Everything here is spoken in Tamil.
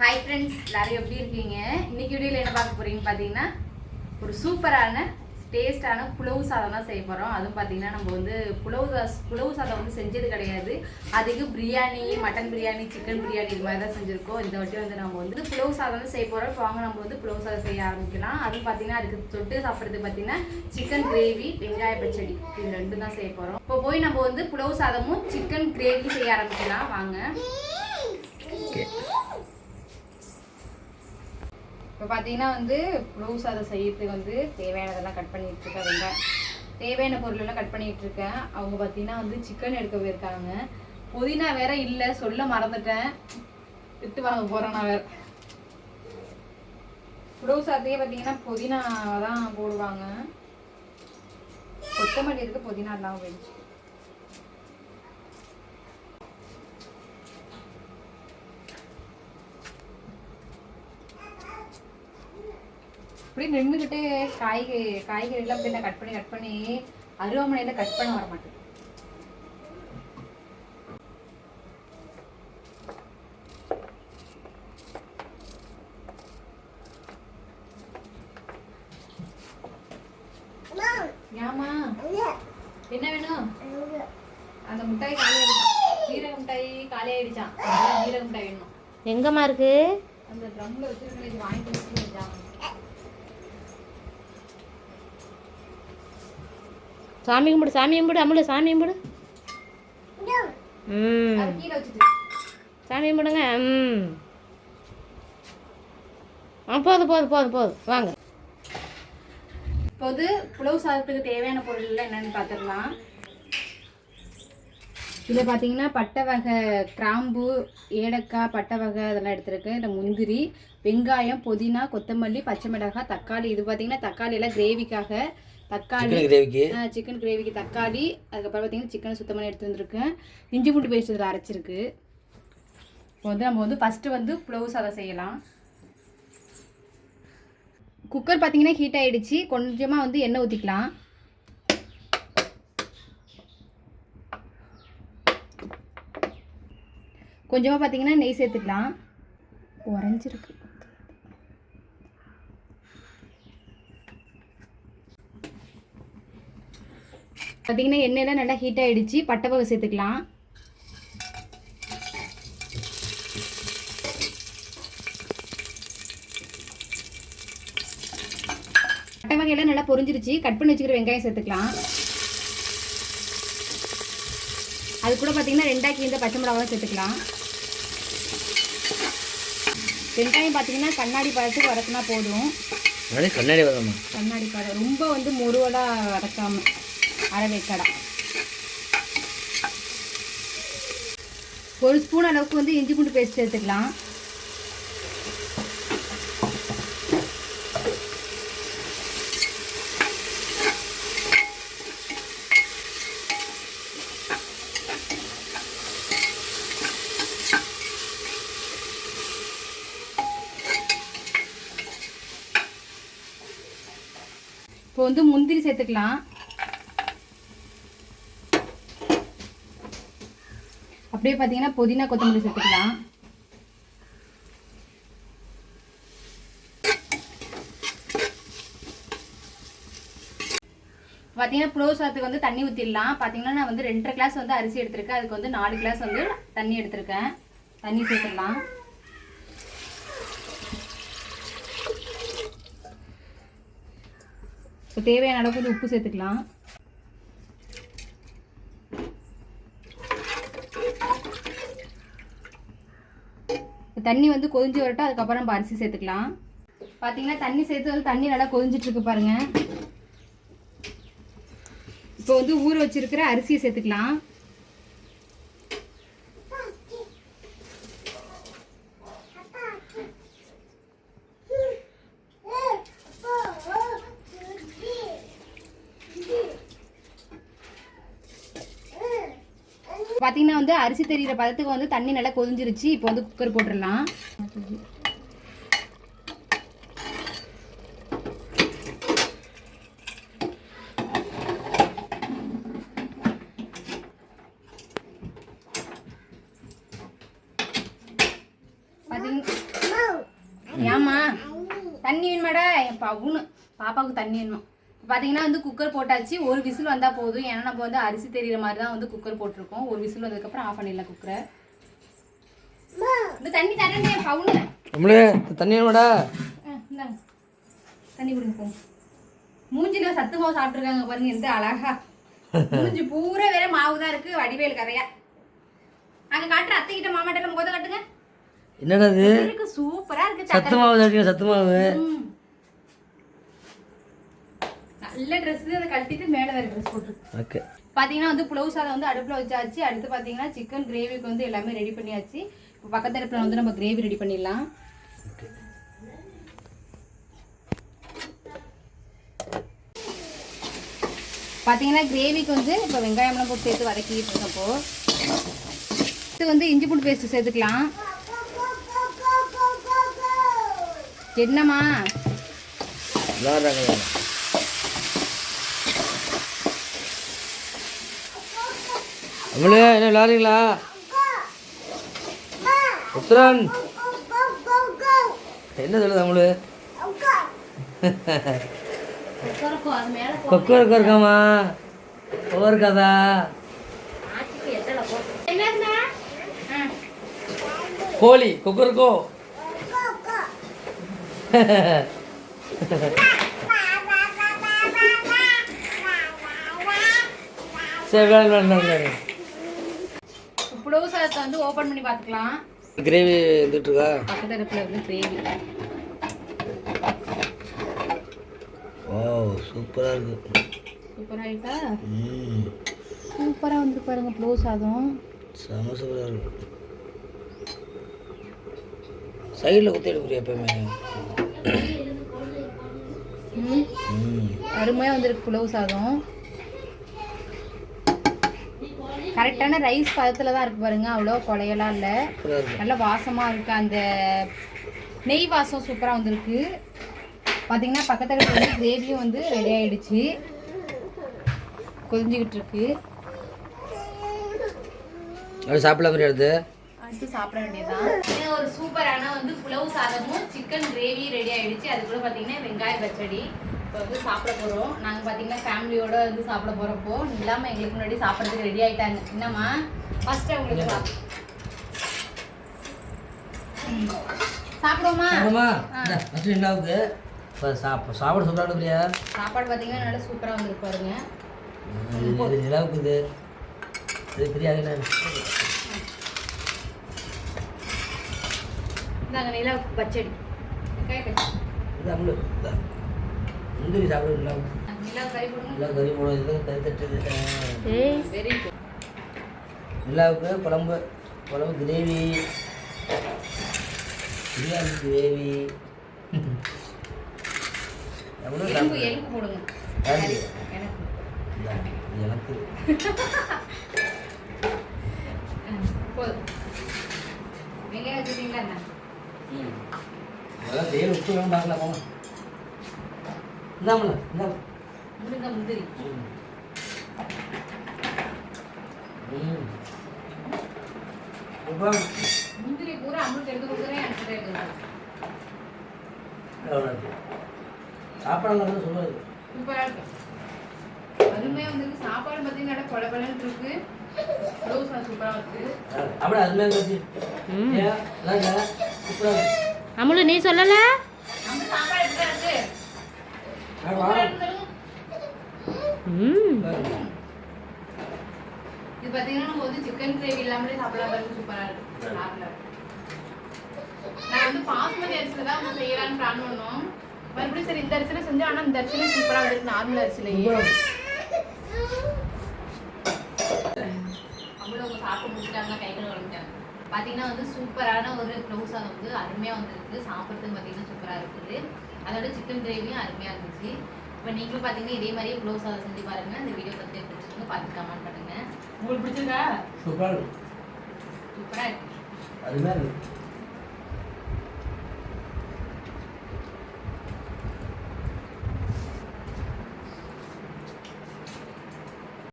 ஹாய் ஃப்ரெண்ட்ஸ் எல்லாரும் எப்படி இருக்கீங்க? இன்னைக்கு வீடியோவில் என்ன பார்க்க போறீங்கன்னு பார்த்தீங்கன்னா ஒரு சூப்பரான டேஸ்டான புலவு சாதம் தான் செய்ய போகிறோம் அதுவும் பார்த்தீங்கன்னா நம்ம வந்து புலவு சாஸ் புலவு சாதம் வந்து செஞ்சது கிடையாது. அதுக்கு பிரியாணி மட்டன் பிரியாணி சிக்கன் பிரியாணி இது மாதிரி தான் செஞ்சுருக்கோம். இந்த வாட்டி வந்து நம்ம வந்து புலவு சாதம் தான் செய்ய போகிறோம் இப்போ வாங்க நம்ம வந்து புலவு சாதம் செய்ய ஆரம்பிக்கலாம். அதுவும் பார்த்தீங்கன்னா அதுக்கு தொட்டு சாப்பிட்றதுக்கு பார்த்தீங்கன்னா சிக்கன் கிரேவி வெங்காய பச்சடி இது ரெண்டும் தான் செய்ய போகிறோம் இப்போ போய் நம்ம வந்து புலவு சாதமும் சிக்கன் கிரேவி செய்ய ஆரம்பிக்கலாம். வாங்க. இப்போ பார்த்தீங்கன்னா வந்து ப்ளவுஸ் அதை செய்யறதுக்கு வந்து தேவையானதெல்லாம் கட் பண்ணிட்டு இருக்கேன் வெங்காயம் தேவையான பொருளெல்லாம் கட் பண்ணிட்டு இருக்கேன் அவங்க பார்த்தீங்கன்னா வந்து சிக்கன் எடுக்க போயிருக்காங்க. புதினா வேற இல்லை சொல்ல மறந்துட்டேன். திட்டு வாங்க போகிறேன் நான் வேற. புலவு சாதத்தையே பார்த்தீங்கன்னா புதினா தான் போடுவாங்க. கொத்தமல்லி இருக்கு புதினா இல்லாமல் போயிடுச்சு. இப்படி நின்றுக்கிட்டே காய்கறி காய்கறிலாம் அப்படியே கட் பண்ணி கட் பண்ணி அருவாமனையில கட் பண்ண வர மாட்டேங்குது ஏமா என்ன வேணும்? அந்த மிட்டாய் காலி ஜீரக மிட்டாய் காலி ஆயிடுச்சான் ஜீரக மிட்டாய் வேணும். எங்கம்மா இருக்கு? அந்த ட்ரம்ல வச்சிருக்கேன் இது வாங்கிட்டு சாமி கும்பிடு சாமி கும்பிடு அம்முல சாமி கும்பிடு. ம். சாமி கும்பிடுங்க ம். ஆ போதும் போதும் போதும் போதும் வாங்க. இப்போது புலவு சாதத்துக்கு தேவையான பொருள்லாம் என்னன்னு பார்த்துடலாம் இதில் பார்த்தீங்கன்னா பட்டை வகை கிராம்பு ஏலக்காய் பட்டை வகை அதெல்லாம் எடுத்துருக்கேன் இந்த முந்திரி வெங்காயம் புதினா கொத்தமல்லி பச்சை மிளகாய் தக்காளி. இது பார்த்தீங்கன்னா தக்காளி எல்லாம் கிரேவிக்காக தக்காளி சிக்கன் கிரேவிக்கு சிக்கன் கிரேவிக்கு தக்காளி அதுக்கப்புறம் பார்த்தீங்கன்னா சிக்கனை சுத்தம் பண்ணி எடுத்து வந்திருக்கேன். இஞ்சி பூண்டு பேஸ்ட் இதில் அரைச்சிருக்கு. இப்போ வந்து நம்ம வந்து ஃபஸ்ட்டு வந்து புலவு சாதம் செய்யலாம். குக்கர் பார்த்தீங்கன்னா ஹீட் ஆயிடுச்சு. கொஞ்சமாக வந்து எண்ணெய் ஊற்றிக்கலாம் கொஞ்சமாக பார்த்தீங்கன்னா நெய் சேர்த்துக்கலாம். உறைஞ்சிருக்கு. பார்த்தீங்கன்னா எண்ணெயெல்லாம் நல்லா ஹீட் ஆயிடுச்சு. பட்டை வகை சேர்த்துக்கலாம். பட்டை வகையெல்லாம் நல்லா பொரிஞ்சிருச்சு. கட் பண்ணி வச்சுக்கிற வெங்காயம் சேர்த்துக்கலாம். அது கூட பார்த்தீங்கன்னா ரெண்டாக்கி இந்த பச்சை மிளகாவும் சேர்த்துக்கலாம். வெங்காயம் பார்த்தீங்கன்னா கண்ணாடி பழத்துக்கு வதக்குனா போதும். கண்ணாடி வரமா கண்ணாடி பழம் ரொம்ப வந்து முருவலாக வதக்காம. அரை ஒரு ஸ்பூன் அளவுக்கு வந்து இஞ்சி பூண்டு பேஸ்ட் சேர்த்துக்கலாம் இப்போ வந்து முந்திரி சேர்த்துக்கலாம். அப்படியே பார்த்தீங்கன்னா புதினா கொத்தமல்லி சேர்த்துக்கலாம். பார்த்தீங்கன்னா புலவு சாத்துக்கு வந்து தண்ணி ஊற்றிடலாம் பார்த்தீங்கன்னா நான் வந்து ரெண்டரை கிளாஸ் வந்து அரிசி எடுத்திருக்கேன். அதுக்கு வந்து நாலு கிளாஸ் வந்து தண்ணி எடுத்திருக்கேன். தண்ணி சேர்த்துடலாம். இப்போ தேவையான அளவுக்கு உப்பு சேர்த்துக்கலாம். தண்ணி வந்து கொதிஞ்சு வரட்டும் அதுக்கப்புறம் நம்ம அரிசி சேர்த்துக்கலாம். பார்த்தீங்கன்னா தண்ணி சேர்த்து வந்து தண்ணி நல்லா கொதிஞ்சிட்ருக்கு பாருங்கள் இப்போ வந்து ஊற வச்சிருக்கிற அரிசியை சேர்த்துக்கலாம். பார்த்தீங்கன்னா வந்து அரிசி தெரியிற பதத்துக்கு வந்து தண்ணி நல்லா கொதிஞ்சிருச்சு. இப்போ வந்து குக்கர் போட்டுடலாம். ஏமா தண்ணி வேணுமாடா? என் பவுனு. பாப்பாவுக்கு தண்ணி வேணும்? பார்த்தீங்கன்னா வந்து குக்கர் போட்டாச்சு. ஒரு விசில் வந்தால் போதும். ஏன்னா நம்ம வந்து அரிசி தெரியுற மாதிரி தான் வந்து குக்கர் போட்டிருக்கோம். ஒரு விசில் வந்ததுக்கப்புறம் ஆஃப் பண்ணிடலாம் குக்கரை. இந்த தண்ணி தரேன் பவுனு. நம்மளே தண்ணி இந்தாங்க தண்ணி குடிங்க மூஞ்சில சத்து மாவு சாப்பிட்ருக்காங்க பாருங்க எந்த அழகா. மூஞ்சி பூரா வேற மாவு தான் இருக்கு வடிவேல் கதையா. அங்க காட்டுற அத்தை கிட்ட மாமாட்ட முகத்தை காட்டுங்க. என்னடா இது? இருக்கு சூப்பரா இருக்கு சத்து மாவு சத்து மாவு. நல்ல ட்ரெஸ் அதை கழட்டிட்டு மேலே வேற ட்ரெஸ் போட்டுருக்கு ஓகே பார்த்தீங்கன்னா வந்து புலவு சாதம் வந்து அடுப்பில் வச்சாச்சு. அடுத்து பார்த்தீங்கன்னா சிக்கன் கிரேவிக்கு வந்து எல்லாமே ரெடி பண்ணியாச்சு. இப்போ பக்கத்து அடுப்பில் வந்து நம்ம கிரேவி ரெடி பண்ணிடலாம். பார்த்தீங்கன்னா கிரேவிக்கு வந்து இப்போ வெங்காயம்லாம் போட்டு சேர்த்து வதக்கிட்டு இருக்கப்போ இது வந்து இஞ்சி பூண்டு பேஸ்ட் சேர்த்துக்கலாம். என்னம்மா? விளாட்றாங்க என்ன விளாடுறீங்களா உத்தரன். என்ன சொல்லுது அம்மளு கொக்கு இருக்க இருக்காமா? கொக்கு இருக்காதா? கோழி கொக்கு இருக்கோ? சரி விளாடு விளாடு சாதத்தை வந்து ஓப்பன் பண்ணி பார்த்துக்கலாம். கிரேவி வந்துட்டு இருக்கா பக்கத்து அடுப்பில் வந்து கிரேவி ஓ சூப்பராக இருக்கு. சூப்பராக இருக்கா? ம். சூப்பராக வந்துருக்கு பாருங்க புலவு சாதம். செம சூப்பராக இருக்கு. சைடில் குத்தி எடுக்கிறியா எப்பயுமே? அருமையாக வந்திருக்கு புலவு சாதம். கரெக்டான ரைஸ் பதத்தில் தான் இருக்கு பாருங்க. அவ்வளோ குழையெல்லாம் இல்லை. நல்ல வாசமாக இருக்கு. அந்த நெய் வாசம் சூப்பராக வந்திருக்கு. பார்த்தீங்கன்னா பக்கத்தில் வந்து கிரேவியும் வந்து ரெடி ஆயிடுச்சு. கொதிஞ்சிக்கிட்டு இருக்கு. சாப்பிடலாம் மாதிரி எடுத்து அடுத்து சாப்பிட வேண்டியதுதான். ஒரு சூப்பரான வந்து புலவு சாதமும் சிக்கன் கிரேவி ரெடி ஆயிடுச்சு. அது கூட பார்த்தீங்கன்னா வெங்காய பச்சடி. இப்போ வந்து சாப்பிட போகிறோம் நாங்கள் பார்த்தீங்கன்னா ஃபேமிலியோட வந்து சாப்பிட போகிறப்போ இல்லாமல் எங்களுக்கு முன்னாடி சாப்பிட்றதுக்கு ரெடி ஆயிட்டாங்க. என்னம்மா? சாப்~ ம். சாப்பிடுவோமா? ஃபஸ்ட்டு ரெண்டாவுக்கு இப்போ சாப்பிட சாப்பிட சொல்கிறாங்க பிரியா. சாப்பாடு பார்த்தீங்கன்னா நல்லா சூப்பராக வந்துருக்கு பாருங்க. இது இது நிலாவுக்கு இது? இது பிரியா பச்சடி. வெங்காய பச்சடி. இது அம்மளு இந்த முந்திரி சாப்பிட நிலாவுக்கு நிலா கறி போடுங்க நிலா கறி போடும் இது கறி தட்டு நிலாவுக்கு குழம்பு குழம்பு கிரேவி. பிரியாணி கிரேவி. எலும்பு. எலும்பு போடுங்க? எனக்கு. வெங்காயம் வச்சுருக்கீங்களா அதெல்லாம் தேவை உப்பு வேணும் பார்க்கலாம்? இந்தாமல இந்தா முருங்கை முந்திரி. முந்திரி பூரா அமுல் எடுத்து கொடுக்குறேன் எனக்கு வந்து சொல்லுவாரு. சூப்பராக இருக்கு. அருமையாக வந்து சாப்பாடு பார்த்தீங்கன்னா கொலை கொலைன்னு இருக்கு. அமுலு நீ சொல்லலை நம்ம சாப்பாடு எப்படி இருக்கு ஆ, வா. சூப்பரா இருக்கு சொல்லுங்க. ம் இது பார்த்தீங்கன்னா நம்ம வந்து சிக்கன் கிரேவி இல்லாமலே சாப்பிடலாம் பாருங்க சூப்பராக இருக்கு சாப்பிடலாம். நான் வந்து பாஸ்மதி அரிசியில் தான் வந்து செய்யலாம்னு பிளான் பண்ணோம். மறுபடியும் சரி இந்த அரிசியில் செஞ்சோம் ஆனால் இந்த அரிசியில் சூப்பராக வந்துருக்கு நார்மல் அரிசிலேயே அவ்வளோ அவங்க சாப்பிட்டு முடிச்சிட்டாங்க கை கழுவ கிளம்பிட்டாங்க பார்த்தீங்கன்னா வந்து சூப்பரான ஒரு சாதம் வந்து அருமையாக வந்துருக்கு சாப்பிட்றதுக்கு பார்த்தீங்கன்னா சூப்பராக இருக்குது. அதோட சிக்கன் கிரேவியும் அருமையாக இருந்துச்சு. இப்போ நீங்களும் பார்த்தீங்கன்னா இதே மாதிரியே ப்ளவுஸ் சாதம் செஞ்சு பாருங்கள் இந்த வீடியோ பற்றி பிடிச்சிருங்க பார்த்து கமெண்ட் பண்ணுங்கள் உங்களுக்கு பிடிச்சிருக்கா? சூப்பராக சூப்பராக இருக்கு. அருமையாக இருக்கு.